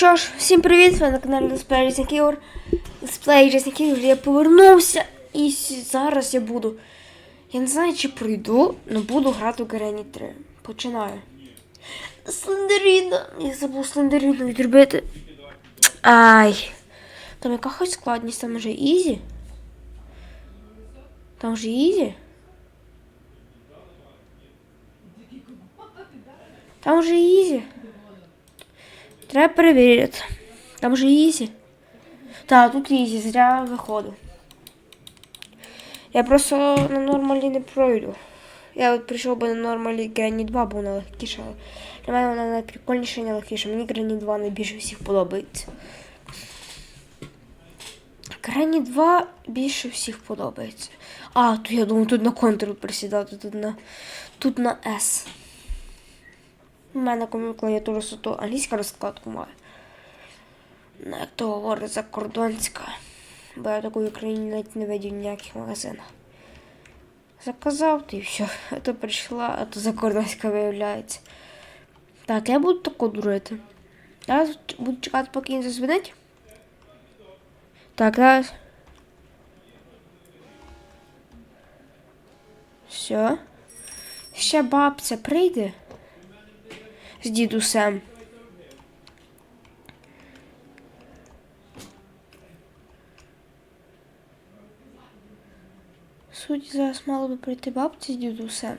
Що ж, всім привіт! Ви на каналі Display Racing Ігор. Display Racing Ігор, я повернувся і зараз я буду. Я не знаю, чи пройду, але буду грати в Грені 3. Починаю. Слендеріна! Я забув слендеріну відробити. Ай. Там яка хоч складність, там вже ізі? Там вже ізі? Там вже ізі. Треба перевірити. Там же ізі. Так, тут ізі, зря виходу. Я просто на нормалі не пройду. Я от прийшов би на нормалі Грені 2, бо вона легкіша. Для мене вона найприкольніша і найлегкіша. Мені Грені 2 найбільше всіх подобається. Грені 2 більше всіх подобається. А, то я думаю, тут на контур присідати, тут на, тут на S. У мене клавіатура суто англійська розкладку має. Ну, як то говорить закордонська. Бо я таку в Україні навіть не видів ніяких магазинах. Заказав ти і все. А то прийшла, а то закордонська виявляється. Так, я буду таку дурити. Зараз буду чекати, поки він зазвонить. Так, зараз. Все. Ще бабця прийде з дідусем. Суть зараз мало би прийти бабці з дідусем.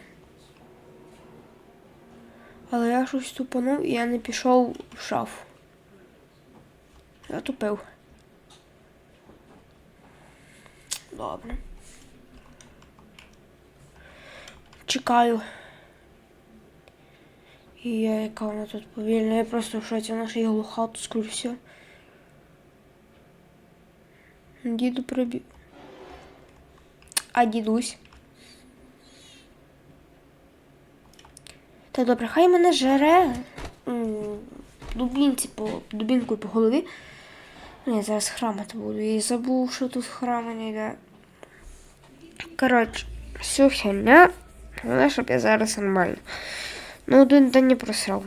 Але я щось тупанув і я не пішов в шафу. Затупив. Добре. Чекаю. І я, яка вона тут повільна, я просто в шоці наша я глуха, тут скоро все. Діду прибіг. А дідусь. Та добре, хай мене жере дубінці по дубінкою по голові. Ну, я зараз храмати буду. Я забув, що тут храмання йде. Коротше, всю херня. Головне, щоб я зараз нормально. Ну, один день не просрав.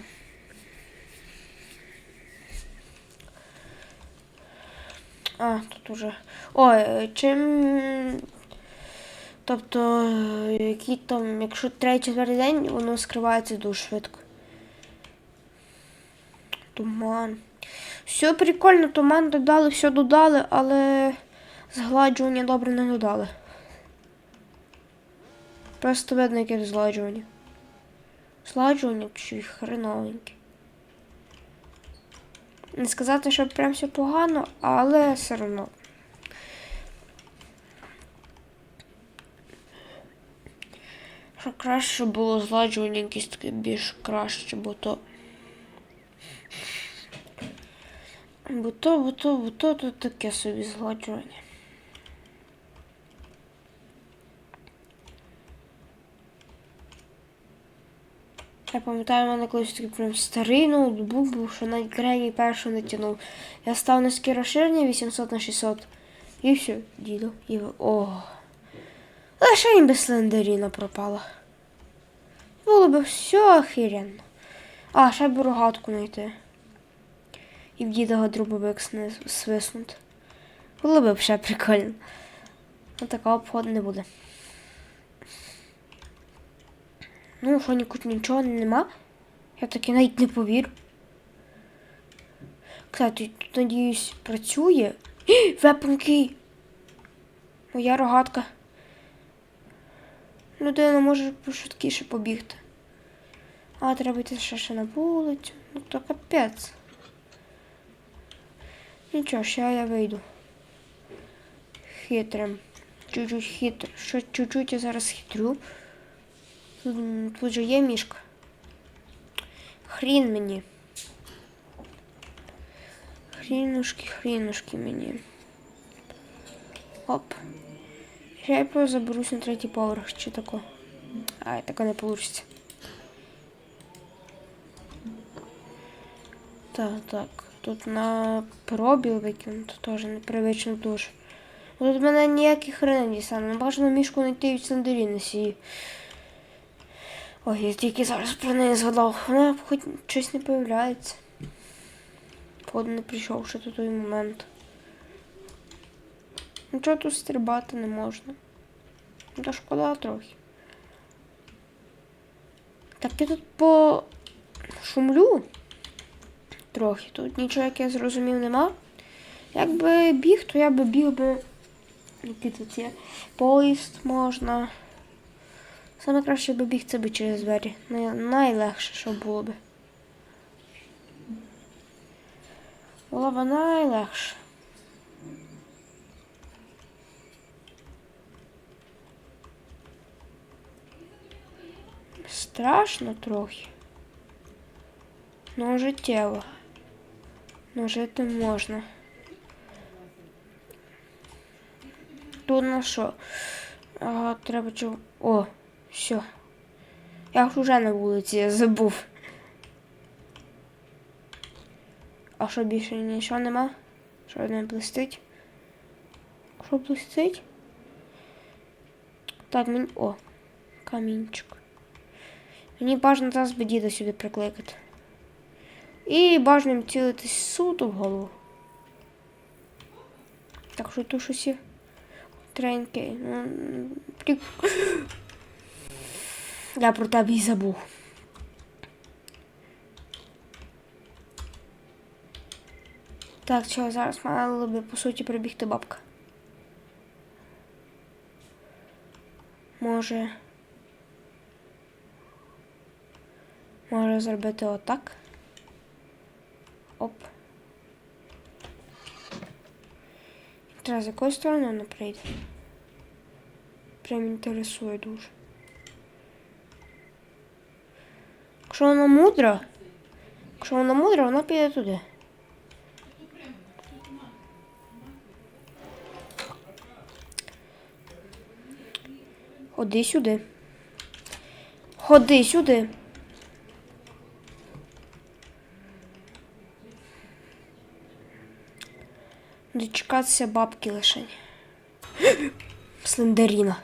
А, тут уже. Е, чим. Тобто, який там, якщо третій четвертий день, воно скривається дуже швидко. Туман. Все прикольно, туман додали, все додали, але згладжування добре не додали. Просто видно, яке згладжування. Згладжування чуть хреновеньке. Не сказати, що прям все погано, але все одно. Що краще було зладжування якесь таке більш краще, бо то. Бо то, бо то, бо то, то таке собі згладжування. Я пам'ятаю, у мене колись такий прям старий ноутбук був, що навіть грені першу не тянув. Я став низьке розширення 800 на 600. І все, діду. І... О. Лише їм без слендеріна пропала. Було б все охеренно. А, ще б рогатку знайти. І в діда дробовик сни- свиснути. Було б ще прикольно. Ну така обход не буде. Ну, що нікуть нічого нема. Я таки навіть не повірю. Кстати, тут, надіюсь, працює. Вепонки! Моя рогатка. Людина може пошвидкіше побігти. А, треба йти ще, ще на вулицю. Ну то капець. Нічого, ще я вийду. Хитрим. Чуть-чуть хитро. Що чуть-чуть я зараз хитрю. Тут, же є мішка. Хрін мені. Хрінушки, хрінушки мені. Оп. Ще я просто заберусь на третій поверх чи тако. Ай, тако не вийде. Так, так. Тут на пробіл викинуто теж непривично дуже. Тут в мене ніяких хрен не. Не бажано мішку знайти від Сандеріни сії. Ой, я тільки зараз про неї згадав. Вона хоч щось не появляється. походу не прийшов ще до той момент. Нічого тут стрибати не можна. То шкода трохи. Так я тут по шумлю трохи. Тут нічого, як я зрозумів, нема. Якби біг, то я би біг би. Який тут є? Поїзд можна. Саме краще би біг це би через двері. Най- Найлегше, що було би. Було б найлегше. Страшно трохи. Ну, життєво. Ну, жити можна. Тут на що? Ага, треба чого. О, все. Я уже на вулиці, я забув. А що більше нічого нема? Що не блистить? Що блистить? Так, мені. О, камінчик. Мені бажано зараз би діда сюди прикликати. І бажано цілитись суто в голову. Так що тут щось є. Треньке. Ну, прик... Я про тебе і забув. Так, що зараз мала би по суті прибігти бабка. Може. Може зробити отак. Оп. Треба з якої сторони вона прийде? Прям інтересує дуже. Якщо вона мудра, якщо вона мудра, вона піде туди. Ходи сюди. Ходи сюди. Дочекатися бабки лишень. Слендеріна.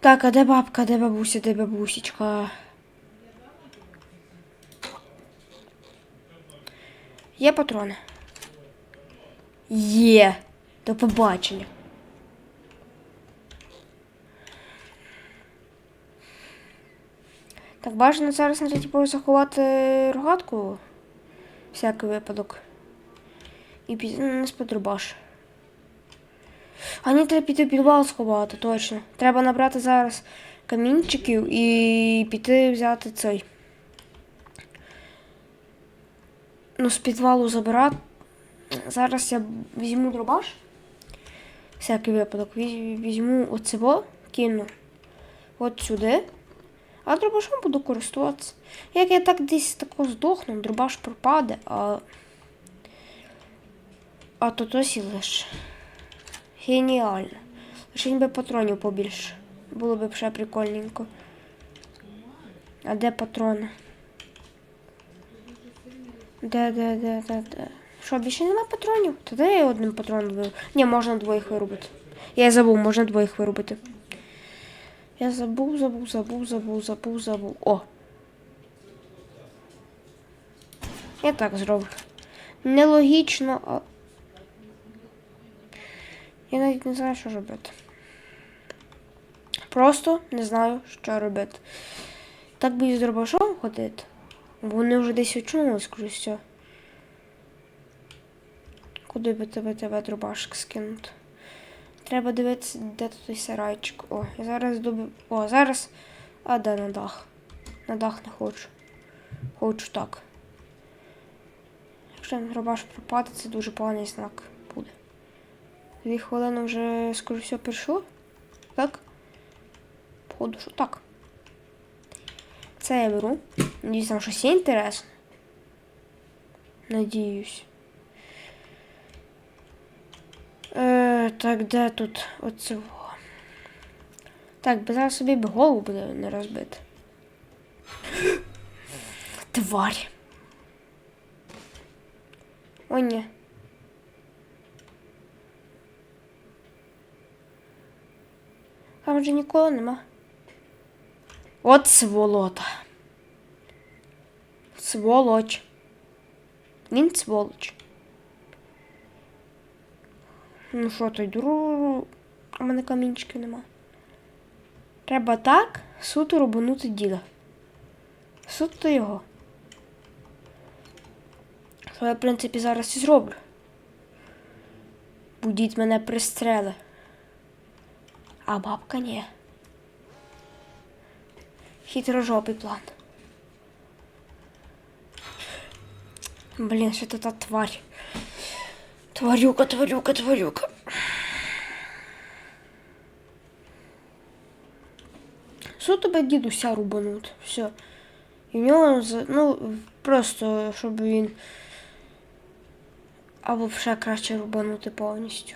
Так, а де бабка, де бабуся, де бабусечка? Є патрони? Є. До побачення. Так, бажано зараз на третій поверх заховати рогатку. Всякий випадок. І під... ну, не сподрубаш. А треба піти в підвал сховати, точно. Треба набрати зараз камінчиків і піти взяти цей. Ну, з підвалу забирати. Зараз я візьму дробаш. Всякий випадок. Візьму оцево, кину от сюди. А дробашом буду користуватися. Як я так десь тако здохну, дробаш пропаде, а. А тут ось і лише. Геніально. Лише би патронів побільше. Було б ще прикольненько. А де патрони? Де, де, де, де, де? Що, більше нема патронів? Тоді я одним патроном вирубив. Ні, можна двоїх вирубити. Я забув, можна двоїх вирубити. Я забув, забув, забув, забув, забув, забув. О! Я так зроблю. Нелогічно, а. Я навіть не знаю, що робити. Просто не знаю, що робити. Так би і з дробашом ходити. Вони вже десь очнули, скажу все. Куди би тебе тебе дробашик скинути? Треба дивитися, де тут сарайчик. О, я зараз доби... О, зараз. А де на дах? На дах не хочу. Хочу так. Якщо дробаш пропаде, це дуже поганий знак. Дві хвилини вже, скажу, все прийшло. Так? Походу, що так. Це я беру. Надіюсь, там щось є інтересне. Надіюсь. Е, так, де тут оцього? Так, би зараз собі б голову буде не розбити. Тварь. О, ні. Там вже нікого нема. От сволота. Сволоч. Він сволоч. Ну що той дуру, а в мене камінчиків нема. Треба так суто рубанути діда. Суто його. Що я, в принципі, зараз і зроблю. Будіть мене пристрели. А бабка ні. Хитрожопий план. Блін, що це та тварь. Тварюка, тварюка, тварюка. Що тебе дідуся рубануть? Все. І в нього, за- ну, просто, щоб він. Або ще краще рубанути повністю.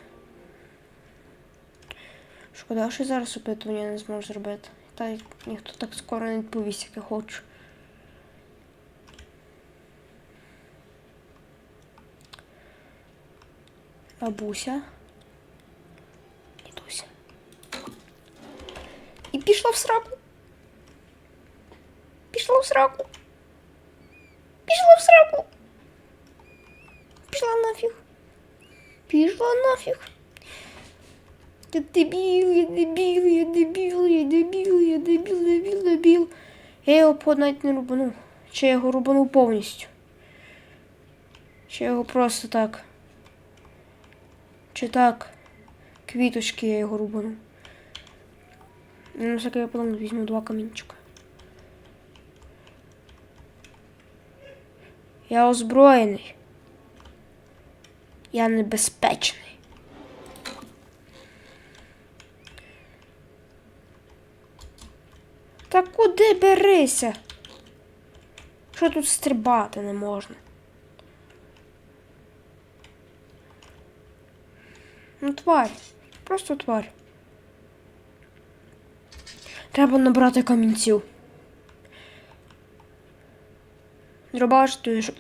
Шкода, що зараз опитування не зможу зробити. Та ніхто так скоро не відповість, як я хочу. Бабуся. Дідуся. І пішла в сраку. Пішла в сраку. Пішла в сраку. Пішла нафіг. Пішла нафіг. Я дебіл, я дебіл, я дебіл, я дебіл, я дебіл, дебіл, дебіл. Я його по- не рубанув. Чи я його рубанув повністю. Чи я його просто так. Чи так. Квіточки я його рубанув. Ну, на всякий випадок візьму два камінчика. Я озброєний. Я небезпечний. Та куди берися? Що тут стрибати не можна? Ну, тварь. Просто тварь. Треба набрати камінців. Дробаш, ж.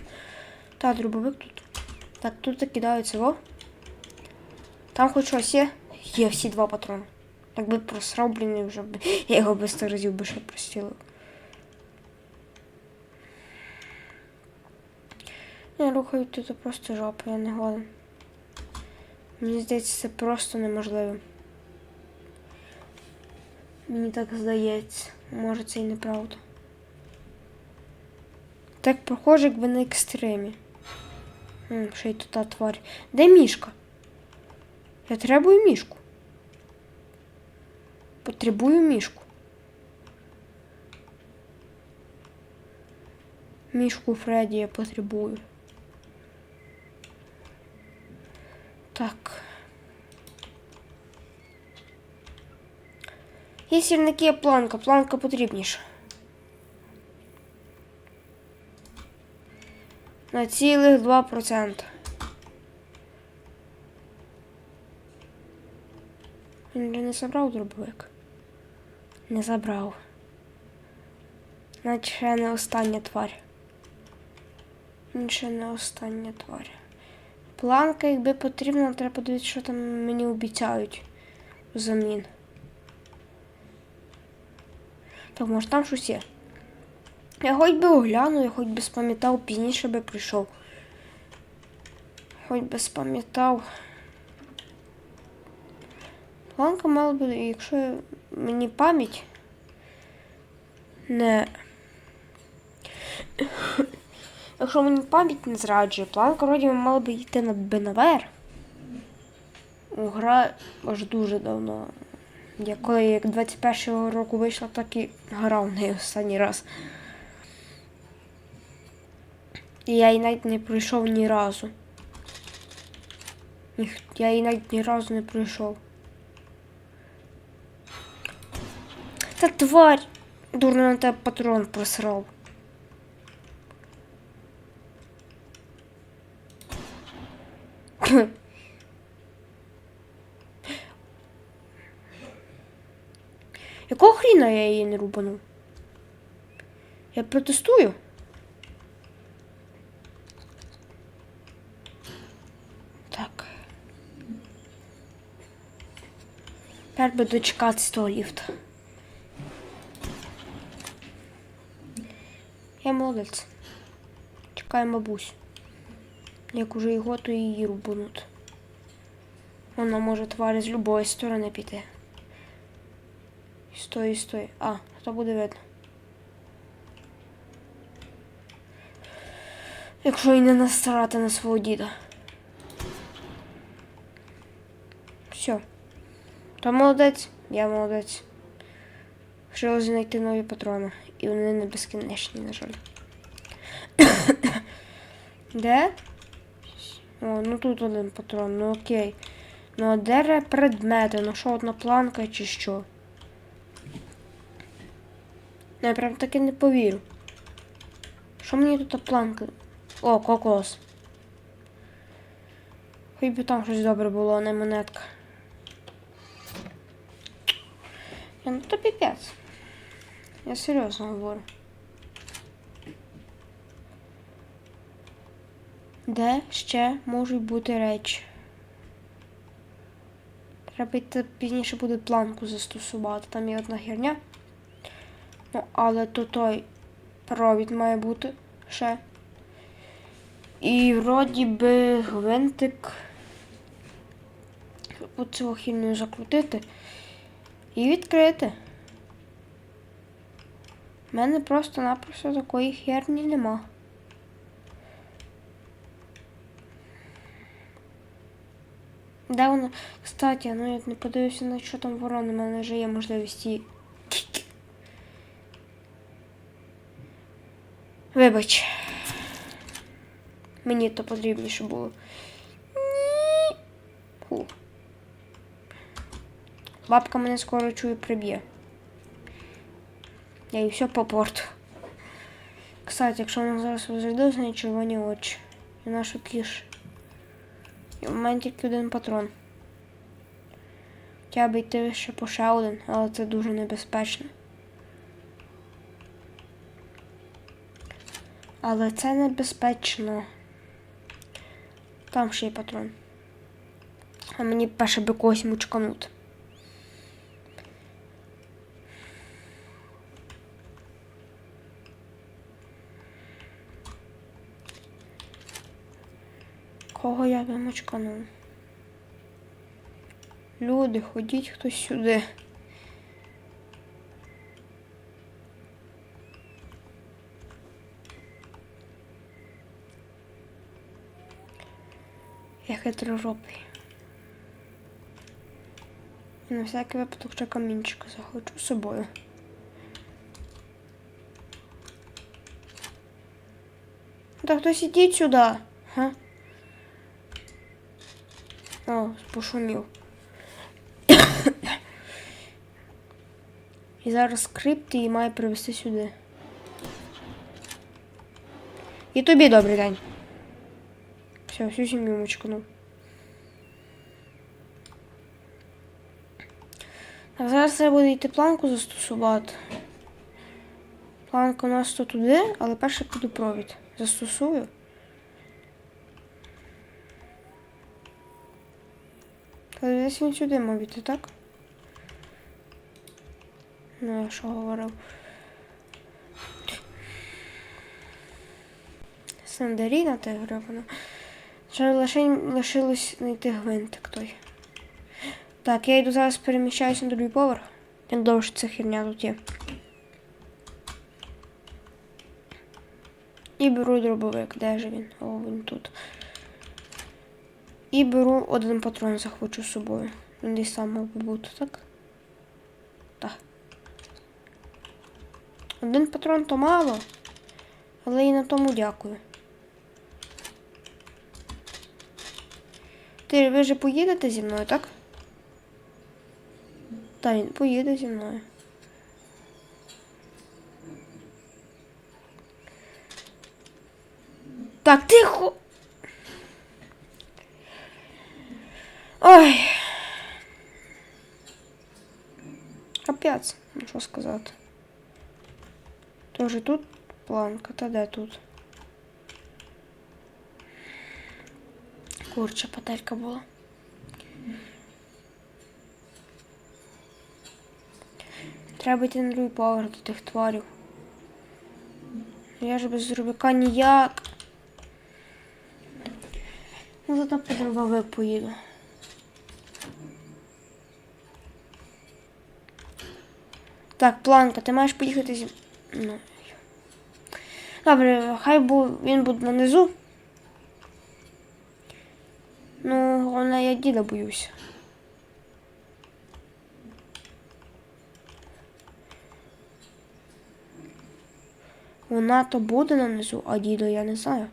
Та, дробовик тут. Так, тут кидаються во. Там хоч щось є. Є всі два патрони. Якби просрав, блін, вже б. Я його без сто разів би ще простілив. Я рухаю тут просто жопа, я не годен. Мені здається, це просто неможливо. Мені так здається. Може це і неправда. Так похоже, якби на екстремі. М, ще й тут тварь. Де мішка? Я требую мішку. Потребую мішку. Мішку Фредді я потребую. Так. Є сірники, є планка. Планка потрібніша. На цілих 2%. Він же не забрав дробовик. Не забрав. Значить, не остання тварь. Ще не остання тварь. Планка, якби потрібна, треба подивитися, що там мені обіцяють взамін. Так, може там щось є. Я хоч би огляну, я хоч би спам'ятав, пізніше би прийшов. Хоч би спам'ятав. Планка мала би, якщо мені пам'ять не. Якщо мені пам'ять не зраджує, планка вроді мала би йти на БНВР. Гра аж дуже давно. Я коли як 21-го року вийшла, так і грав в неї останній раз. І я її навіть не пройшов ні разу. Я її навіть ні разу не пройшов. Та тварь! Дурно на тебе патрон просрав. Якого хріна я її не рубанув? Я протестую. Так. Тепер би того ліфта. Я молодець. Чекаємо бабусь. Як уже його, то її рубануть. Вона може тварі з любої сторони піти. Стой, стой. А, то буде видно. Якщо і не насрати на свого діда. Все. То молодець, я молодець. Вирішили знайти нові патрони. І вони не безкінечні, на жаль. Де? О, ну тут один патрон, ну окей. Ну а де предмети? Ну що, одна планка чи що? Ну, я прям таки не повірю. Що мені тут планка? О, кокос. Хоч би там щось добре було, а не монетка. Я, ну то піпець. Я серйозно говорю. Де ще можуть бути речі? Треба йти пізніше буде планку застосувати. Там є одна херня. Ну, але то той провід має бути ще. І вроді би гвинтик. Оцю хільню закрутити і відкрити. У мене просто-напросто такої херні нема. Де воно? Кстати, ну я не подивився, на що там ворона, у мене вже є можливість її. Вибач. Мені то потрібніше було. Ні. Фу. Бабка мене скоро чую приб'є. Я їй все попорту. Кстати, якщо вона зараз розійде, з неї червоні очі. І нашу кіш. І в мене тільки один патрон. Хотя б йти ще по ще один, але це дуже небезпечно. Але це небезпечно. Там ще є патрон. А мені перше би когось мучканути. Кого я би мочканув? Люди, ходіть хтось сюди. Я хитроробий. І на всякий випадок ще камінчика захочу з собою. Та хтось ідіть сюди, га? О, пошумів. І зараз скрипт її має привезти сюди. І тобі добрий день. Все, всю сім'ю мочкнув. А зараз треба буде йти планку застосувати. Планка у нас то туди, але перше піду провід. Застосую. Десь він сюди мав іти, так? Ну, я що говорив. Сандаріна та гребана. Ще лише лишилось знайти гвинтик той. Так, я йду зараз переміщаюся на другий поверх. Як довше ця херня тут є. І беру дробовик. Де ж він? О, він тут. І беру один патрон, захвачу з собою. Він десь сам мав бути, так? Так. Один патрон то мало, але і на тому дякую. Ти ви же поїдете зі мною, так? Та він поїде зі мною. Так, тихо. Ой. Капець, ну що сказати. Тоже тут планка, де тут? Курча пателька була. Треба йти на другий поверх до тих тварів. Я ж без дробовика ніяк. Ну, зато по дробовик поїду. Так, планка, ти маєш поїхати зі. Ну. Добре, хай бу... він буде нанизу. Ну, головне, я діда боюся. Вона то буде нанизу, а діда я не знаю.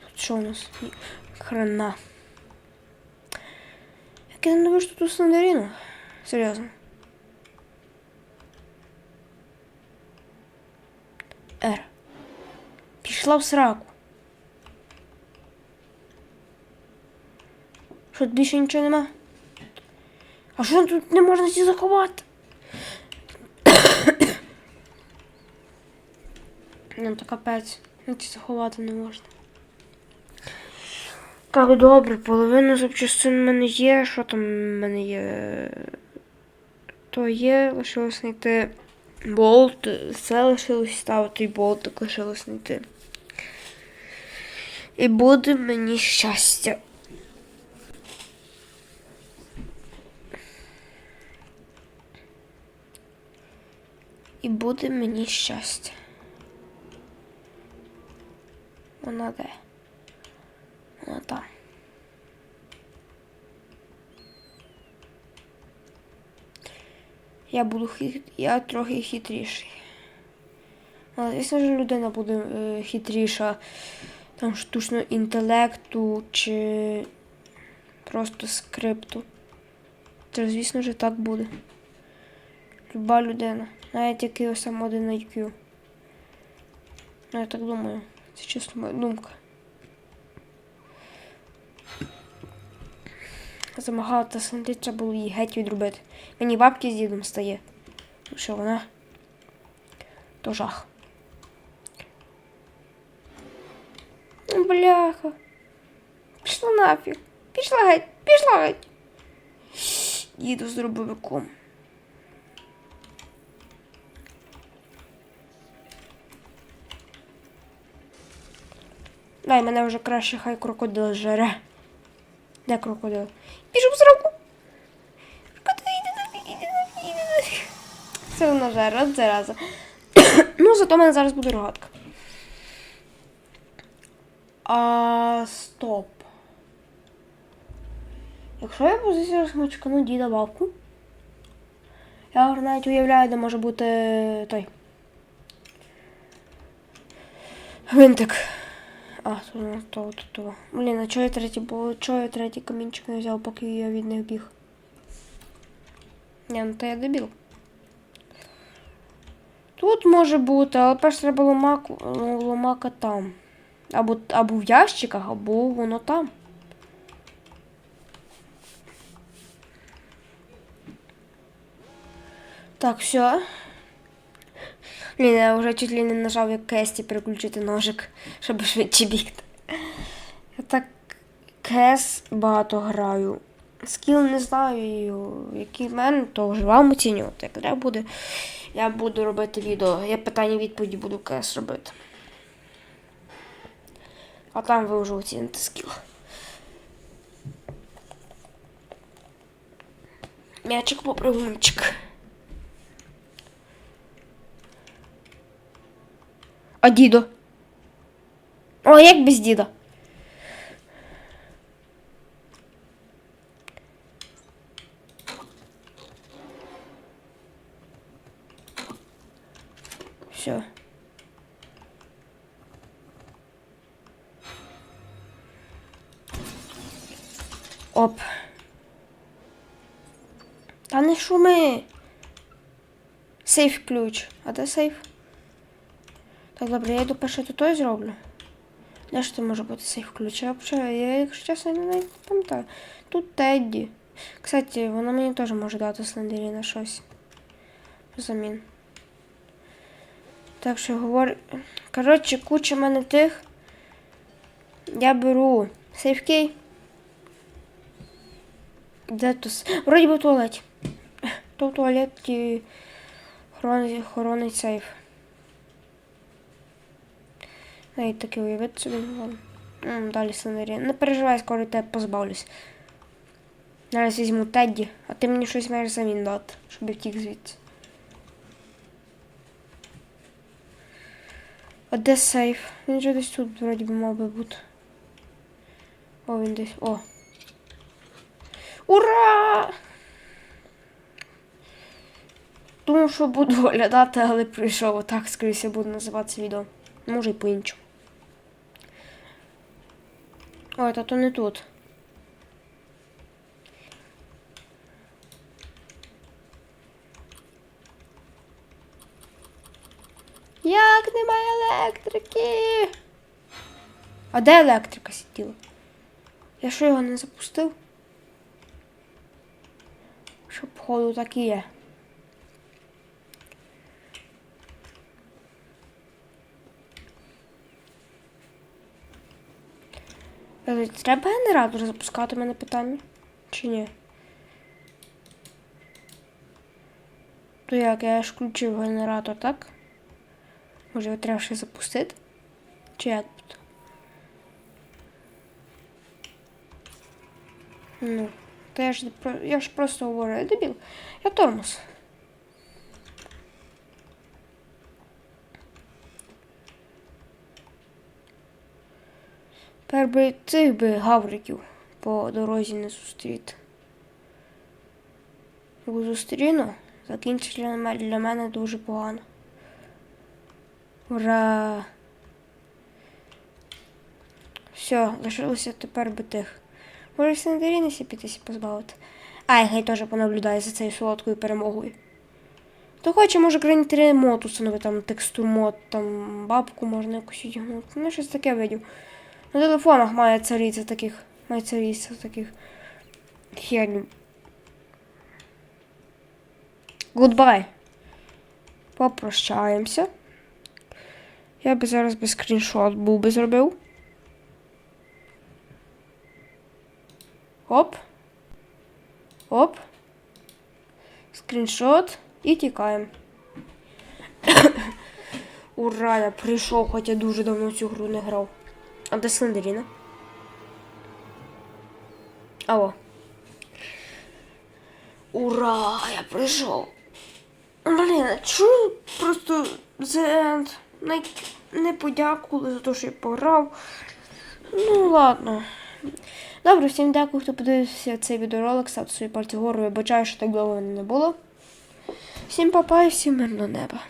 Тут що у нас? Хрена. Як я не що тут Слендеріну? Серйозно. Пішла в сраку. Що тут більше нічого нема? А що тут не можна сі заховати? Ну, то капець. Ну, ці заховати не можна. Так, добре, половина запчастин в мене є. Що там в мене є? То є, лишилось знайти болт. Все лишилось ставити і болтик лишилось знайти. І буде мені щастя. І буде мені щастя. Вона де? Вона там. Я буду хит... я трохи хитріший. Але, звісно ж, людина буде е, хитріша там штучного інтелекту чи просто скрипту. Це, звісно ж, так буде. Люба людина. Навіть який сам один IQ. Ну, я так думаю. Це чисто моя думка. Замагала та треба було її геть відробити. Мені бабки з дідом стає. Тому Що вона? То жах. Ну, Бляха. Пішла нафіг. Пішла геть, пішла геть. Їду з дробовиком. Дай мене вже краще хай крокодил жере. Де крокодил? Пішов нафіг. Це вона жере, от зараза. ну, зато в мене зараз буде рогатка. А стоп. Якщо я позицію смачкану діда бабку, я вже навіть уявляю, де може бути той. Гвинтик. А, то, ну, то, то, то. Блін, а чого я третій, бо чого я третій камінчик не взяв, поки я від них біг? Ні, ну то я дебіл. Тут може бути, але перш треба ломаку, ломака там. Або, або в ящиках, або воно там. Так, все. Блін, я вже чуть ли не нажав як кесті переключити ножик, щоб швидше бігти. Я так кес багато граю. Скіл не знаю, який в мене, то вже вам оцінювати. Як треба буде, я буду робити відео. Я питання відповіді буду кес робити. А там ви вже оціните скіл. М'ячик попрыгунчик. А дідо? О, як без діда? Все. Оп. Та не шуми. Сейф ключ. А де сейф? Так, добре, я йду перше тут той зроблю. Де ж це може бути сейф ключ? Я, взагалі- я якщо чесно, не пам'ятаю. Тут Тедді. Кстати, вона мені теж може дати слендері на щось. Взамін. Так що говорю. Коротше, куча мене тих. Я беру сейфкей. Де с- Вроді би в туалеті. То в туалеті хоронить, хоронить сейф. Навіть таке уявити собі не Далі Слендерін. Не переживай, скоро тебе позбавлюсь. Зараз візьму Тедді, а ти мені щось маєш замін дати, щоб я втік звідси. А де сейф? Він же десь тут вроді би мав би бути. О, він десь. О. Ура! Думав, що буду оглядати, але прийшов. Отак, скоріше, буду називатися відео. Може й по-іншому. Ой, та то не тут. Як немає електрики? А де електрика сиділа? Я що його не запустив? Що походу так і є. Треба генератор запускати мене питання? Чи ні? То як, я ж включив генератор, так? Може його треба ще запустити? Чи як? буде? Ну, то я ж, я ж просто говорю, я дебіл. Я тормоз. Тепер би цих би гавриків по дорозі не зустріти. Як зустріну, мене, для мене дуже погано. Ура! Все, лишилося тепер би тих. Може Сандерінесі пійтися позбавити. Ай, хай теж понаблюдає за цією солодкою перемогою. То хоче, може гранітри мод установити, там текстур мод, там бабку можна якусь одягнути. Ну, щось таке видів. На телефонах має царіця таких. Має царіця таких херню. Гудбай. Попрощаємося. Я би зараз би скріншот був би зробив. Оп. Оп. Скріншот. І тікаємо. Ура, я прийшов, хоча дуже давно цю гру не грав. А де Слендеріна? Алло. Ура, я прийшов. Блін, а чому просто The End не, не подякували за те, що я пограв. Ну, ладно. Добре, всім дякую, хто подивився цей відеоролик. Ставте свої пальці вгору. Вибачаю, що так довго не було. Всім папа і всім мирного неба.